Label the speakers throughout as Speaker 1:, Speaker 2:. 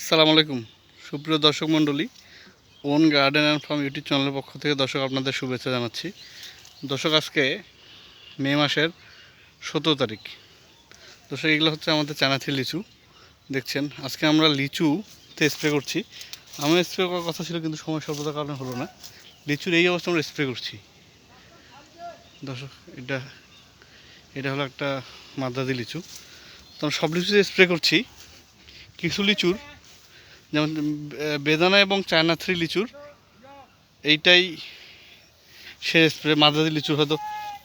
Speaker 1: আসসালামু আলাইকুম। সুপ্রিয় দর্শক মণ্ডলী, own garden and farm YouTube চ্যানেলের পক্ষ থেকে দর্শক আপনাদের শুভেচ্ছা জানাচ্ছি। দর্শক, আজকে মে মাসের সতেরো তারিখ। দর্শক, এগুলো হচ্ছে আমাদের চানাথি লিচু। দেখছেন, আজকে আমরা লিচুতে স্প্রে করছি। আমার স্প্রে করার কথা ছিল, কিন্তু সময় স্বল্পতার কারণে হলো না। লিচুর এই অবস্থা আমরা স্প্রে করছি। দর্শক, এটা এটা হলো একটা মাদ্রাদি লিচু। তো আমরা সব লিচুতে স্প্রে করছি। কিছু লিচুর যেমন বেদানা এবং চায়না থ্রি লিচুর এইটাই শেষ স্প্রে, মাদ্রাজি লিচুর হয়তো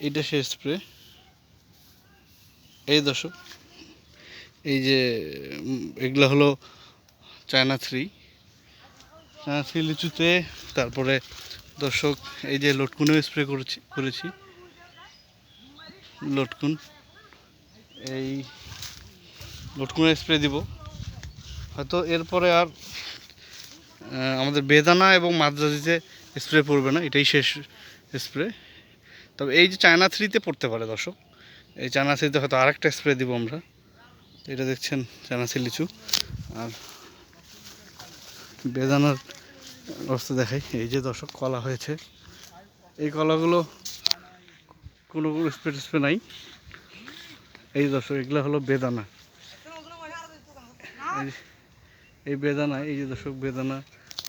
Speaker 1: এইটা শেষ স্প্রে। এই দর্শক, এই যে এগুলো হলো চায়না থ্রি। চায়না থ্রি লিচুতে তারপরে দর্শক, এই যে লটকুনেও স্প্রে করেছি করেছি। লটকুন, এই লটকুনের স্প্রে দিব। হয়তো এরপরে আর আমাদের বেদানা এবং মাদ্রাজিতে স্প্রে পড়বে না, এটাই শেষ স্প্রে তবে এই যে চায়না থ্রিতে পড়তে পারে দর্শক, এই চায়না থ্রিতে হয়তো আরেকটা স্প্রে দিব আমরা। এটা দেখছেন চায়না থ্রি লিচু। আর বেদানার অবস্থা দেখাই। এই যে দর্শক, কলা হয়েছে। এই কলাগুলো কোনো কোনো স্প্রে স্প্রে নাই। এই দর্শক, এগুলো হলো বেদানা। এই- বেদানা, এই যে দর্শক, বেদানা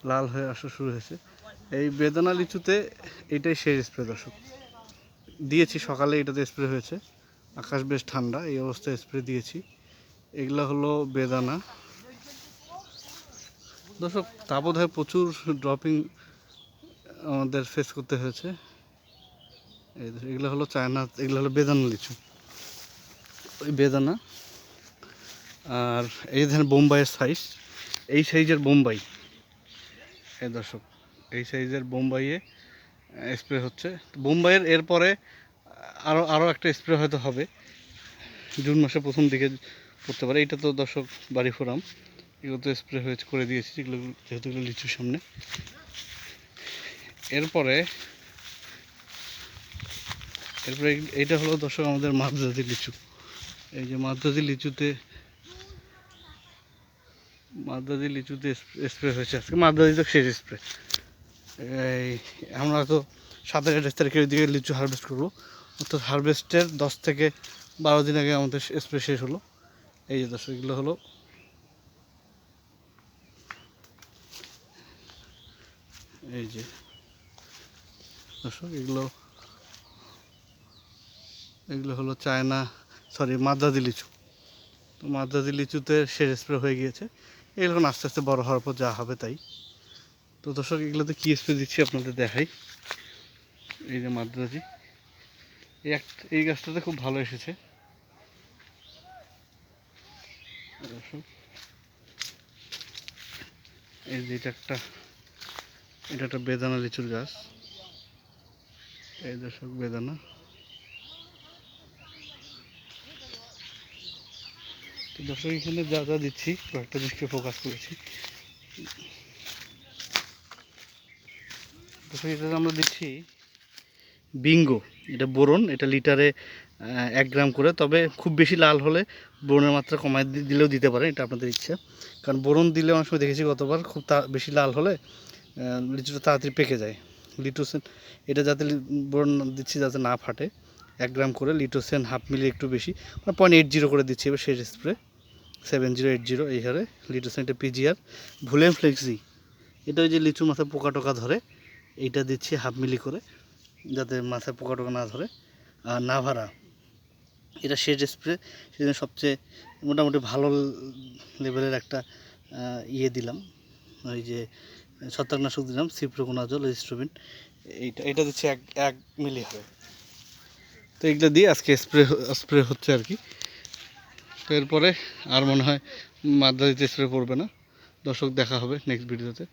Speaker 1: লাল হয়ে আসা শুরু হয়েছে। এই বেদানা লিচুতে এটাই শেষ স্প্রে দর্শক। দিয়েছি, সকালে এটাতে স্প্রে হয়েছে। আকাশ বেশ ঠান্ডা, এই অবস্থায় স্প্রে দিয়েছি। এগুলো হলো বেদানা। দর্শক তাপদায় প্রচুর ড্রপিং আমাদের ফেস করতে হয়েছে। এগুলো হলো চায়না, এগুলো হলো বেদানা লিচু। ওই বেদানা। আর এই ধরেন বোম্বাইয়ের সাইজ এই সাইজের বোম্বাই। এই দর্শক, এই সাইজের বোম্বাইয়ে স্প্রে হচ্ছে। বোম্বাইয়ের এরপরে আরও আরও একটা স্প্রে হয়তো হবে। জুন মাসে প্রথম দিকে করতে পারে। এটা তো দর্শক, বাড়ি ফোরাম। এগুলো তো স্প্রে হয়েছে, করে দিয়েছি, যেগুলো, যেহেতু লিচুর সামনে। এরপরে এরপরে এই- এইটা হলো দর্শক আমাদের মাদ্রাজি লিচু। এই যে মাদ্রাজি লিচুতে মাদ্রাজি লিচুতে স্প্রে হয়েছে আজকে। মাদ্রাজি তো শেষ স্প্রে। এই, আমরা তো সাতের আঠাশ তারিখের দিকে লিচু হারভেস্ট করব। অর্থাৎ হারভেস্টের দশ থেকে বারো দিন আগে আমাদের স্প্রে শেষ হলো। এই যে দর্শক, এগুলো হলো। এই যে দর্শক, এগুলো এগুলো হলো চায়না সরি মাদ্রাজি লিচু। তো মাদ্রাজি লিচুতে শেষ স্প্রে হয়ে গিয়েছে। এগুলো আস্তে আস্তে বড় হওয়ার পর যা হবে তাই। তো দর্শক, এগুলোতে কী স্প্রে দিচ্ছি আপনাদের দেখাই। এই যে মাদ্রাজি। এই এক, এই গাছটাতে খুব ভালো এসেছে। দর্শক, এই যে এটা একটা এটা একটা বেদানা লিচুর গাছ। এই দর্শক, বেদানা। তো দর্শক এখানে যা যা দিচ্ছি, কয়েকটা জিনিসকে ফোকাস করেছি। দর্শক, এটা আমরা দিচ্ছি বিঙ্গো। এটা বোরন, এটা লিটারে এক গ্রাম করে, তবে খুব বেশি লাল হলে বোরনের মাত্রা কমায় দিলেও দিতে পারেন এটা আপনাদের ইচ্ছা। কারণ বোরন দিলে অনেক সময় দেখেছি গতবার, খুব বেশি লাল হলে লিচুটা তাড়াতাড়ি পেকে যায়। লিটুসেন, এটা যাতে বোরন দিচ্ছি যাতে না ফাটে। এক গ্রাম করে লিটোসেন হাফ মিলি একটু বেশি। পয়েন্ট এইট জিরো করে দিচ্ছি এবার শেষ spray seven zero eight zero এই হারে লিটোসেন এটা পিজিআর ভুলেন ফ্লেক্সি। এটা ওই যে লিচু মাথায় পোকা টোকা ধরে, এইটা দিচ্ছি হাফ মিলি করে, যাতে মাথায় পোকা টোকা না ধরে। আর নাভারা, এটা শেড স্প্রে সেজন্য সবচেয়ে মোটামুটি ভালো লেভেলের একটা ইয়ে দিলাম। ওই যে ছত্রাকনাশক দিলাম সিপ্রোকোনাজল রেজিস্ট্রোবিন এইটা এটা দিচ্ছে এক এক মিলি হবে তো এগুলো দিয়ে আজকে স্প্রে স্প্রে হচ্ছে আর কি। তো এরপরে আর মনে হয় মাদ্রাজিতে স্প্রে পড়বে না। দর্শক দেখা হবে নেক্সট ভিডিওতে